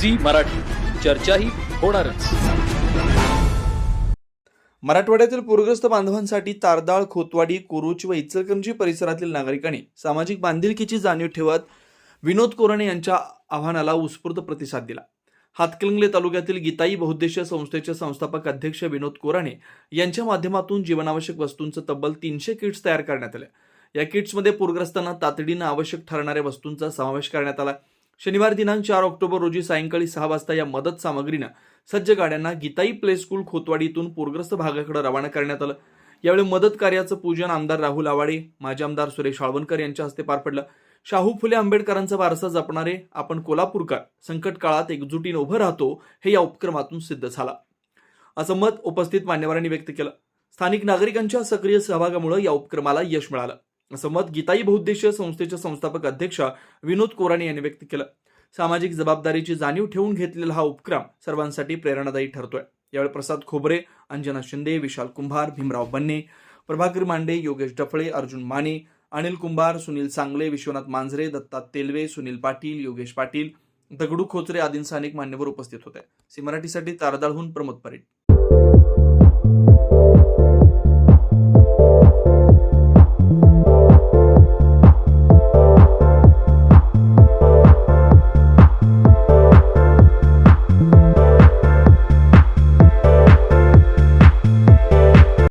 Zee Marathi. चर्चाही होणारच. मराठवाड्यातील पूरग्रस्त बांधवांसाठी तारदाळ खोतवाडी कुरुच व इचलकरंजी परिसरातील नागरिकांनी सामाजिक बांधिलकीची जाणीव ठेवत विनोद कोराणे यांच्या आव्हानाला उत्स्फूर्त प्रतिसाद दिला. हातकलंगले तालुक्यातील गीताई बहुद्देशीय संस्थेचे संस्थापक अध्यक्ष विनोद कोराणे यांच्या माध्यमातून जीवनावश्यक वस्तूंचं तब्बल तीनशे किट्स तयार करण्यात आले. या किट्समध्ये पूरग्रस्तांना तातडीनं आवश्यक ठरणाऱ्या वस्तूंचा समावेश करण्यात आला. शनिवार दिनांक चार ऑक्टोबर रोजी सायंकाळी सहा वाजता या मदत सामग्रीनं सज्ज गाड्यांना गीताई प्ले स्कूल खोतवाडीतून पूरग्रस्त भागाकडे रवाना करण्यात आलं. यावेळी मदत कार्याचं पूजन आमदार राहुल आवाडे माजी आमदार सुरेश आळवणकर यांच्या हस्ते पार पडलं. शाहू फुले आंबेडकरांचा वारसा जपणारे आपण कोल्हापूरकर संकट काळात एकजुटीने उभं राहतो हे या उपक्रमातून सिद्ध झाला. असं मत उपस्थित मान्यवरांनी व्यक्त केलं. स्थानिक नागरिकांच्या सक्रिय सहभागामुळे या उपक्रमाला यश मिळालं. असं मत गीताई बहुद्देशीय संस्थेचे संस्थापक अध्यक्ष विनोद कोराणे यांनी व्यक्त केलं. सामाजिक जबाबदारीची जाणीव ठेवून घेतलेला हा उपक्रम सर्वांसाठी प्रेरणादायी ठरतोय. यावेळी प्रसाद खोबरे अंजना शिंदे विशाल कुंभार भीमराव बन्ने प्रभाकर मांडे योगेश डफळे अर्जुन माने अनिल कुंभार सुनील सांगले विश्वनाथ मांजरे दत्ता तेलवे सुनील पाटील योगेश पाटील दगडू खोचरे आदींसह अनेक मान्यवर उपस्थित होते. सी मराठीसाठी तारदाळहून प्रमोद परेड.